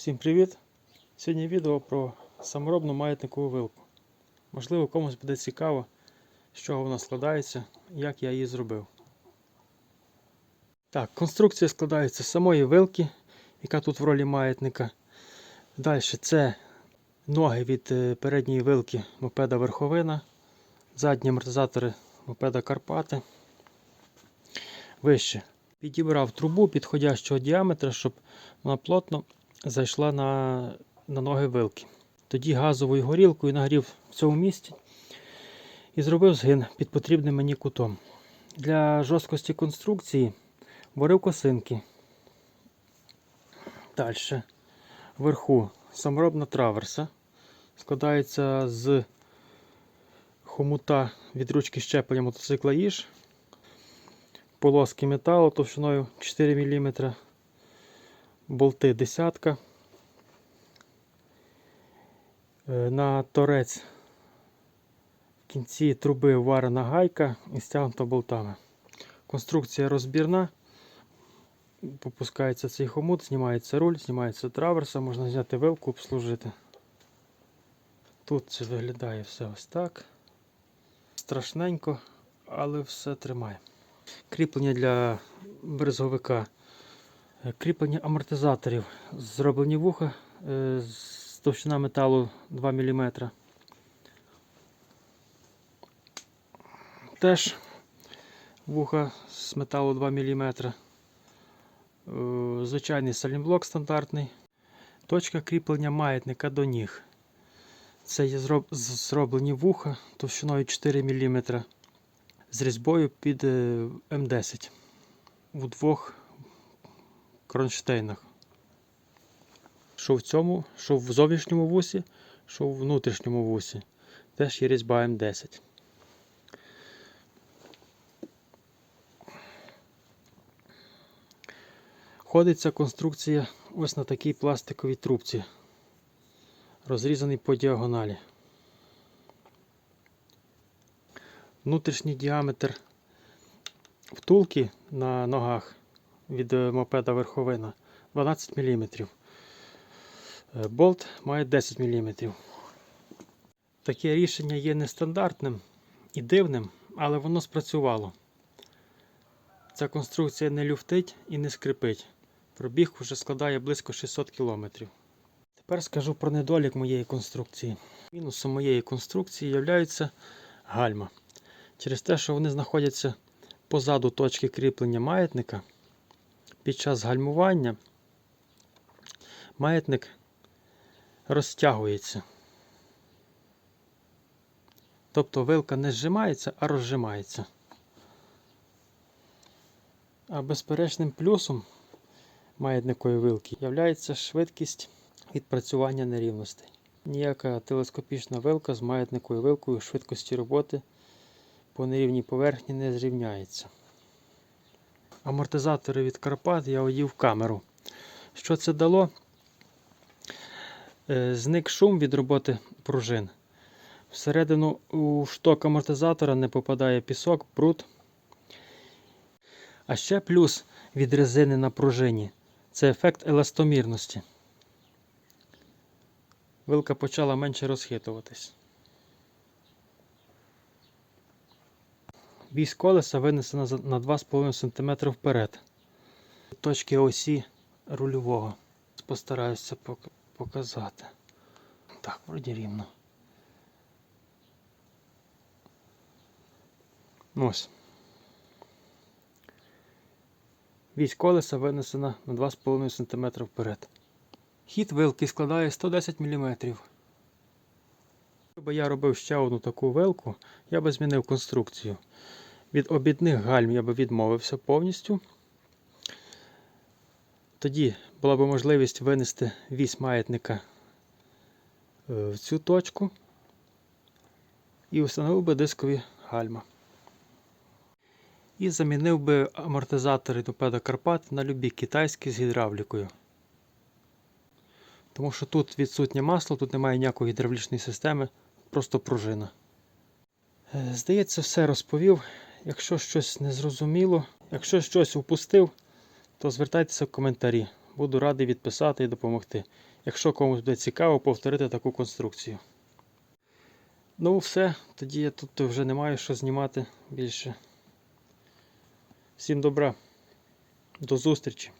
Всім привіт! Сьогодні відео про саморобну маятникову вилку. Можливо, комусь буде цікаво, з чого вона складається як я її зробив. Так, конструкція складається з самої вилки, яка тут в ролі маятника. Далі це ноги від е, передньої вилки мопеда Верховина, задні амортизатори мопеда Карпати. Вище. Підібрав трубу підходящого діаметра, щоб вона плотно зайшла на, на ноги вилки. Тоді газовою горілкою нагрів в цьому місці і зробив згин під потрібним мені кутом. Для жорсткості конструкції варив косинки. Далі. Вверху саморобна траверса. Складається з хомута від ручки щеплення мотоцикла Іж, полоски металу товщиною 4 мм, болти десятка. Е, На торець в кінці труби варена гайка і стягнута болтами. Конструкція розбірна. Попускається цей хомут, знімається руль, знімається траверса, можна зняти вилку, обслужити. Тут це виглядає все ось так. Страшненько, але все тримає. Кріплення для березговика. Кріплення амортизаторів. Зроблені вуха е, з товщина металу 2 мм. Теж вуха з металу 2 мм. Е, Звичайний салімблок стандартний. Точка кріплення маятника до ніг. Це є зроблені вуха товщиною 4 мм з різьбою під е, М10 у двох кронштейнах. Що в цьому, що в зовнішньому вусі, що в внутрішньому вусі. Теж є різьба М10. Ходиться конструкція ось на такій пластиковій трубці, розрізаний по діагоналі. Внутрішній діаметр втулки на ногах від е, мопеда верховина 12 мм. Болт має 10 мм. Таке рішення є нестандартним і дивним, але воно спрацювало. Ця конструкція не люфтить і не скрипить. Пробіг вже складає близько 600 км. Тепер скажу про недолік моєї конструкції. Мінусом моєї конструкції є гальма. Через те, що вони знаходяться позаду точки кріплення маятника, під час гальмування маятник розтягується. Тобто вилка не зжимається, а розжимається. А безперечним плюсом маятникової вилки є швидкість відпрацювання нерівностей. Ніяка телескопічна вилка з маятниковою вилкою швидкості роботи по нерівній поверхні не зрівняється. Амортизатори від Карпат я одів камеру. Що це дало? Е, Зник шум від роботи пружин. Всередину у шток амортизатора не попадає пісок, бруд. А ще плюс від резини на пружині це ефект еластомірності. Вилка почала менше розхитуватись. Вісь колеса винесена на 2,5 см вперед. Точки осі рульового. Постараюся пок- показати. Так, вроді рівно. Ось. Вісь колеса винесена на 2,5 см вперед. Хід вилки складає 110 мм. Якби я робив ще одну таку вилку, я би змінив конструкцію. Від обідних гальм я би відмовився повністю. Тоді була б можливість винести вісь маятника е, в цю точку і встановив би дискові гальма. І замінив би амортизатори мопеда Карпат на любі китайські з гідравлікою. Тому що тут відсутнє масло, тут немає ніякої гідравлічної системи, просто пружина. Е, Здається, все розповів. Якщо щось не зрозуміло, якщо щось упустив, то звертайтеся в коментарі. Буду радий відписати і допомогти. Якщо комусь буде цікаво повторити таку конструкцію. Ну, все, тоді я тут вже не маю що знімати більше. Всім добра. До зустрічі!